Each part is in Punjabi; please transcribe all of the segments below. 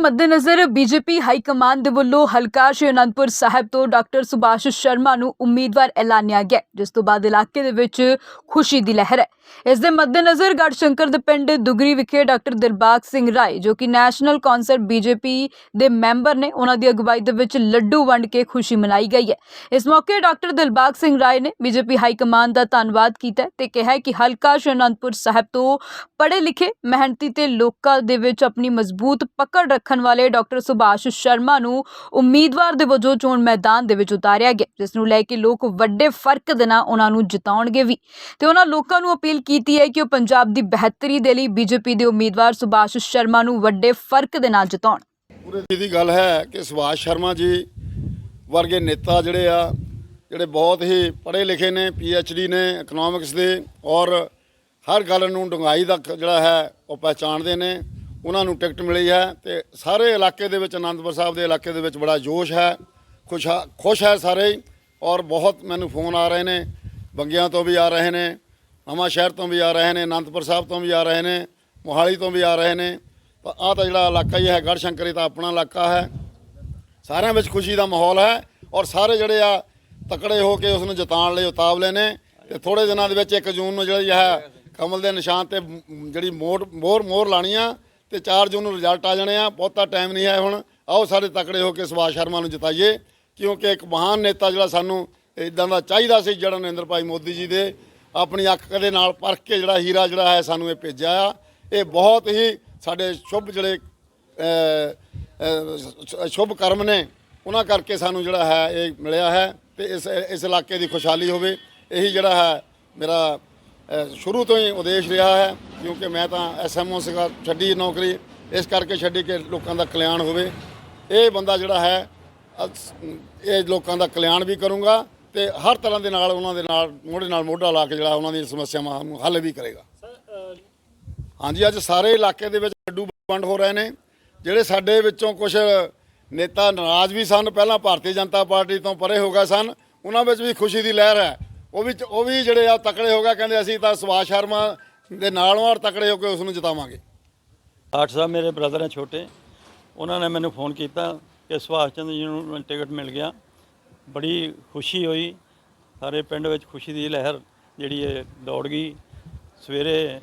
ਮੱਦੇਨਜ਼ਰ ਬੀਜੇਪੀ ਹਾਈ ਕਮਾਂਡ ਦੇ ਵੱਲੋਂ ਹਲਕਾ ਸ਼੍ਰੀ ਅਨੰਦਪੁਰ ਸਾਹਿਬ ਤੋਂ ਡਾਕਟਰ ਸੁਭਾਸ਼ ਸ਼ਰਮਾ ਨੂੰ ਉਮੀਦਵਾਰ ਐਲਾਨਿਆ ਗਿਆ, ਜਿਸ ਤੋਂ ਬਾਅਦ ਇਲਾਕੇ ਦੇ ਵਿੱਚ ਖੁਸ਼ੀ ਦੀ ਲਹਿਰ ਹੈ। ਇਸ ਦੇ ਮੱਦੇਨਜ਼ਰ ਗੜਸ਼ੰਕਰ ਦੇ ਪਿੰਡ ਦੁਗਰੀ ਵਿਖੇ ਡਾਕਟਰ ਦਿਲਬਾਗ ਸਿੰਘ ਰਾਏ, ਜੋ ਕਿ ਨੈਸ਼ਨਲ ਕੌਂਸਲ ਬੀਜੇਪੀ ਦੇ ਮੈਂਬਰ ਨੇ, ਉਹਨਾਂ ਦੀ ਅਗਵਾਈ ਦੇ ਵਿੱਚ ਲੱਡੂ ਵੰਡ ਕੇ ਖੁਸ਼ੀ ਮਨਾਈ ਗਈ ਹੈ। ਇਸ ਮੌਕੇ ਡਾਕਟਰ ਦਿਲਬਾਗ ਸਿੰਘ ਰਾਏ ਨੇ ਬੀਜੇਪੀ ਹਾਈ ਕਮਾਂਡ ਦਾ ਧੰਨਵਾਦ ਕੀਤਾ ਹੈ ਤੇ ਕਿਹਾ ਕਿ ਹਲਕਾ ਸ਼੍ਰੀ ਅਨੰਦਪੁਰ ਸਾਹਿਬ ਤੋਂ ਪੜ੍ਹੇ ਲਿਖੇ ਮਿਹਨਤੀ ਤੇ ਲੋਕਾਂ ਦੇ ਵਿੱਚ ਆਪਣੀ ਮਜ਼ਬੂਤ ਪਕੜ ਰੱਖ ਰੱਖਣ ਵਾਲੇ ਡਾਕਟਰ ਸੁਭਾਸ਼ ਸ਼ਰਮਾ ਨੂੰ ਉਮੀਦਵਾਰ ਦੇ ਵਜੋਂ ਚੋਣ ਮੈਦਾਨ ਦੇ ਵਿੱਚ ਉਤਾਰਿਆ ਗਿਆ, ਜਿਸ ਨੂੰ ਲੈ ਕੇ ਲੋਕ ਵੱਡੇ ਫ਼ਰਕ ਦੇ ਨਾਲ ਉਹਨਾਂ ਨੂੰ ਜਿਤਾਉਣਗੇ ਵੀ। ਤੇ ਉਹਨਾਂ ਲੋਕਾਂ ਨੂੰ ਅਪੀਲ ਕੀਤੀ ਹੈ ਕਿ ਉਹ ਪੰਜਾਬ ਦੀ ਬਿਹਤਰੀ ਦੇ ਲਈ ਬੀਜੇਪੀ ਦੇ ਉਮੀਦਵਾਰ ਸੁਭਾਸ਼ ਸ਼ਰਮਾ ਨੂੰ ਵੱਡੇ ਫ਼ਰਕ ਦੇ ਨਾਲ ਜਿਤਾਉਣ। ਪੂਰੇ ਦੀ ਦੀ ਗੱਲ ਹੈ ਕਿ ਸੁਭਾਸ਼ ਸ਼ਰਮਾ ਜੀ ਵਰਗੇ ਨੇਤਾ ਜਿਹੜੇ ਆ, ਜਿਹੜੇ ਬਹੁਤ ਹੀ ਪੜ੍ਹੇ ਲਿਖੇ ਨੇ ਡੀ ਨੇ ਇਕਨੋਮਿਕਸ ਦੇ, ਔਰ ਹਰ ਗੱਲ ਨੂੰ ਡੂੰਘਾਈ ਦਾ ਜਿਹੜਾ ਹੈ ਉਹ ਪਹਿਚਾਣਦੇ ਨੇ। ਉਹਨਾਂ ਨੂੰ ਟਿਕਟ ਮਿਲੀ ਹੈ ਤੇ ਸਾਰੇ ਇਲਾਕੇ ਦੇ ਵਿੱਚ ਆਨੰਦਪੁਰ ਸਾਹਿਬ ਦੇ ਇਲਾਕੇ ਦੇ ਵਿੱਚ ਬੜਾ ਜੋਸ਼ ਹੈ, ਖੁਸ਼ ਖੁਸ਼ ਹੈ ਸਾਰੇ ਹੀ ਔਰ ਬਹੁਤ ਮੈਨੂੰ ਫੋਨ ਆ ਰਹੇ ਨੇ, ਬੰਗਿਆਂ ਤੋਂ ਵੀ ਆ ਰਹੇ ਨੇ ਨਵਾਂ ਸ਼ਹਿਰ ਤੋਂ ਵੀ ਆ ਰਹੇ ਨੇ, ਅਨੰਦਪੁਰ ਸਾਹਿਬ ਤੋਂ ਵੀ ਆ ਰਹੇ ਨੇ, ਮੋਹਾਲੀ ਤੋਂ ਵੀ ਆ ਰਹੇ ਨੇ, ਤਾਂ ਆਹ ਤਾਂ ਜਿਹੜਾ ਇਲਾਕਾ ਹੀ ਹੈ, ਗੜਸ਼ੰਕਰੀ ਤਾਂ ਆਪਣਾ ਇਲਾਕਾ ਹੈ। ਸਾਰਿਆਂ ਵਿੱਚ ਖੁਸ਼ੀ ਦਾ ਮਾਹੌਲ ਹੈ ਔਰ ਸਾਰੇ ਜਿਹੜੇ ਆ ਤਕੜੇ ਹੋ ਕੇ ਉਸ ਨੂੰ ਜਿਤਾਉਣ ਲਈ ਉਤਾਵਲੇ ਨੇ ਤੇ ਥੋੜੇ ਦਿਨਾਂ ਦੇ ਵਿੱਚ 1 ਜੂਨ ਨੂੰ ਜਿਹੜੀ ਹੈ, ਕਮਲ ਦੇ ਨਿਸ਼ਾਨ ਤੇ ਜਿਹੜੀ ਮੋਰ ਮੋਰ, ਮੋਹਰ ਲਾਣੀ ਆ ਤੇ 4 ਜੂਨ ਨੂੰ ਰਿਜ਼ਲਟ ਆ ਜਾਣੇ ਆ, ਬਹੁਤਾ ਟਾਈਮ ਨਹੀਂ ਹੈ ਹੁਣ। ਆਓ ਸਾਰੇ ਤਕੜੇ ਹੋ ਕੇ ਸੁਭਾਸ਼ ਸ਼ਰਮਾ ਨੂੰ ਜਿਤਾਈਏ, ਕਿਉਂਕਿ ਇੱਕ ਮਹਾਨ ਨੇਤਾ ਜਿਹੜਾ ਸਾਨੂੰ ਇਦਾਂ ਦਾ ਚਾਹੀਦਾ ਸੀ, ਜਿਹੜਾ ਨਰਿੰਦਰ ਭਾਈ ਮੋਦੀ ਜੀ ਦੇ ਆਪਣੀ ਅੱਖ ਦੇ ਨਾਲ ਪਰਖ ਕੇ ਜਿਹੜਾ ਹੀਰਾ ਜਿਹੜਾ ਹੈ ਸਾਨੂੰ ਇਹ ਭੇਜਿਆ ਆ। ਇਹ ਬਹੁਤ ਹੀ ਸਾਡੇ ਸ਼ੁਭ ਜਿਹੜੇ ਸ਼ੁਭ ਕਰਮ ਨੇ, ਉਹਨਾਂ ਕਰਕੇ ਸਾਨੂੰ ਜਿਹੜਾ ਹੈ ਇਹ ਮਿਲਿਆ ਹੈ ਤੇ ਇਸ ਇਸ ਇਲਾਕੇ ਦੀ ਖੁਸ਼ਹਾਲੀ ਹੋਵੇ। ਇਹੀ ਜਿਹੜਾ ਹੈ ਮੇਰਾ ਸ਼ੁਰੂ ਤੋਂ ਹੀ ਉਦੇਸ਼ ਰਿਹਾ ਹੈ। ਕਿਉਂਕਿ ਮੈਂ ਤਾਂ ਐਸਐਮਓ ਸੀਗਾ ਛੱਡੀ ਨੌਕਰੀ ਇਸ ਕਰਕੇ ਛੱਡੀ ਕਿ ਲੋਕਾਂ ਦਾ ਕਲਿਆਣ ਹੋਵੇ। ਇਹ ਬੰਦਾ ਜਿਹੜਾ ਹੈ ਇਹ ਲੋਕਾਂ ਦਾ ਕਲਿਆਣ ਵੀ ਕਰੂੰਗਾ ਤੇ ਹਰ ਤਰ੍ਹਾਂ ਦੇ ਨਾਲ ਉਹਨਾਂ ਦੇ ਨਾਲ ਮੋਢੇ ਨਾਲ ਮੋਢਾ ਲਾ ਕੇ ਜਿਹੜਾ ਉਹਨਾਂ ਦੀਆਂ ਸਮੱਸਿਆਵਾਂ ਨੂੰ ਹੱਲ ਵੀ ਕਰੇਗਾ। ਹਾਂਜੀ ਅੱਜ ਸਾਰੇ ਇਲਾਕੇ ਦੇ ਵਿੱਚ ਲੱਡੂ ਵੰਡ ਹੋ ਰਹੇ ਨੇ ਜਿਹੜੇ ਸਾਡੇ ਵਿੱਚੋਂ ਕੁਝ ਨੇਤਾ ਨਾਰਾਜ਼ ਵੀ ਸਨ ਪਹਿਲਾਂ ਭਾਰਤੀ ਜਨਤਾ ਪਾਰਟੀ ਤੋਂ ਪਰੇ ਹੋ ਗਏ ਸਨ ਉਹਨਾਂ ਵਿੱਚ ਵੀ ਖੁਸ਼ੀ ਦੀ ਲਹਿਰ ਹੈ। ਉਹ ਵੀ ਉਹ ਵੀ ਜਿਹੜੇ ਆ ਤਕੜੇ ਹੋ ਗਏ ਕਹਿੰਦੇ ਅਸੀਂ ਤਾਂ ਸੁਭਾਸ਼ ਸ਼ਰਮਾ ਦੇ ਨਾਲੋਂ ਔਰ ਤਕੜੇ ਹੋ ਕੇ ਉਸ ਨੂੰ ਜਿਤਾਵਾਂਗੇ। ਆਠ ਸਾਹਿਬ ਮੇਰੇ ਬ੍ਰਦਰ ਹੈ ਛੋਟੇ। ਉਹਨਾਂ ਨੇ ਮੈਨੂੰ ਫੋਨ ਕੀਤਾ ਕਿ ਸੁਭਾਸ਼ ਚੰਦਰ ਜੀ ਨੂੰ ਟਿਕਟ ਮਿਲ ਗਿਆ। ਬੜੀ ਖੁਸ਼ੀ ਹੋਈ। ਸਾਰੇ ਪਿੰਡ ਵਿੱਚ ਖੁਸ਼ੀ ਦੀ ਲਹਿਰ ਜਿਹੜੀ ਹੈ ਦੌੜ ਗਈ। ਸਵੇਰੇ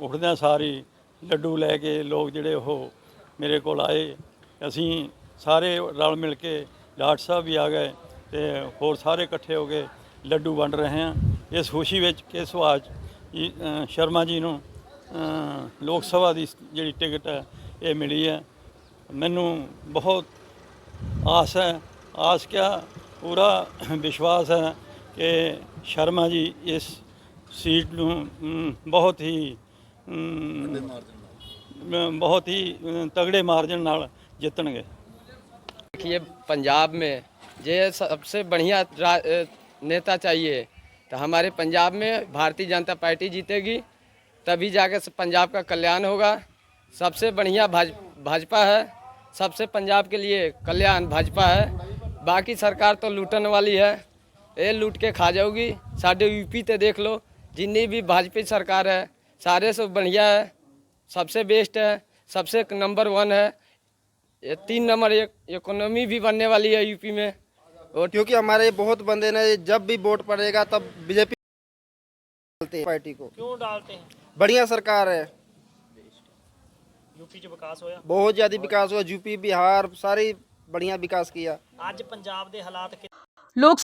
ਉੱਠਦਿਆਂ ਸਾਰੀ ਲੱਡੂ ਲੈ ਕੇ ਲੋਕ ਜਿਹੜੇ ਉਹ ਮੇਰੇ ਕੋਲ ਆਏ। ਅਸੀਂ ਸਾਰੇ ਰਲ ਮਿਲ ਕੇ ਡਾਕਟਰ ਸਾਹਿਬ ਵੀ ਆ ਗਏ ਤੇ ਹੋਰ ਸਾਰੇ ਇਕੱਠੇ ਹੋ ਕੇ ਲੱਡੂ ਵੰਡ ਰਹੇ ਹਾਂ। ਇਸ ਖੁਸ਼ੀ ਵਿੱਚ ਕਿ ਸੁਭਾਸ਼ ਸ਼ਰਮਾ ਜੀ ਨੂੰ ਅ, ਲੋਕ ਸਭਾ ਦੀ ਜਿਹੜੀ ਟਿਕਟ ਹੈ ਇਹ ਮਿਲੀ ਹੈ ਮੈਨੂੰ ਬਹੁਤ ਆਸ ਹੈ ਆਸ ਕਿਆ ਪੂਰਾ ਵਿਸ਼ਵਾਸ ਹੈ ਕਿ ਸ਼ਰਮਾ ਜੀ ਇਸ ਸੀਟ ਨੂੰ ਅਮ, ਬਹੁਤ ਹੀ ਅਮ, ਅਮ, ਬਹੁਤ ਹੀ ਅਮ, ਤਗੜੇ ਮਾਰਜਨ ਨਾਲ ਜਿੱਤਣਗੇ देखिए पंजाब में ये सबसे बढ़िया रा- अ, नेता चाहिए तो हमारे पंजाब में भारतीय जनता पार्टी जीतेगी, तभी जाके स- पंजाब का कल्याण होगा। सबसे बढ़िया भाज, भाजपा है। सबसे पंजाब के लिए कल्याण भाजपा है। बाकी सरकार तो लूटने वाली है। ये लूट के खा जाओगी। साढ़े यूपी तो देख लो जितनी भी भाजपा सरकार है, सारे से बढ़िया है। सबसे बेस्ट है। सबसे नंबर वन है। ये तीन नंबर एक, इकोनॉमी भी बनने वाली है यूपी में। और क्योंकि हमारे बहुत बंदे ने जब भी वोट पड़ेगा तब बीजेपी डालते हैं पार्टी को क्यों डालते हैं बढ़िया सरकार है यूपी ਚ ਵਿਕਾਸ ਹੋਇਆ बहुत ज़्यादा विकास हुआ यूपी बिहार सारी बढ़िया विकास किया ਅੱਜ ਪੰਜਾਬ ਦੇ ਹਾਲਾਤ ਕਿ- ਲੋਕ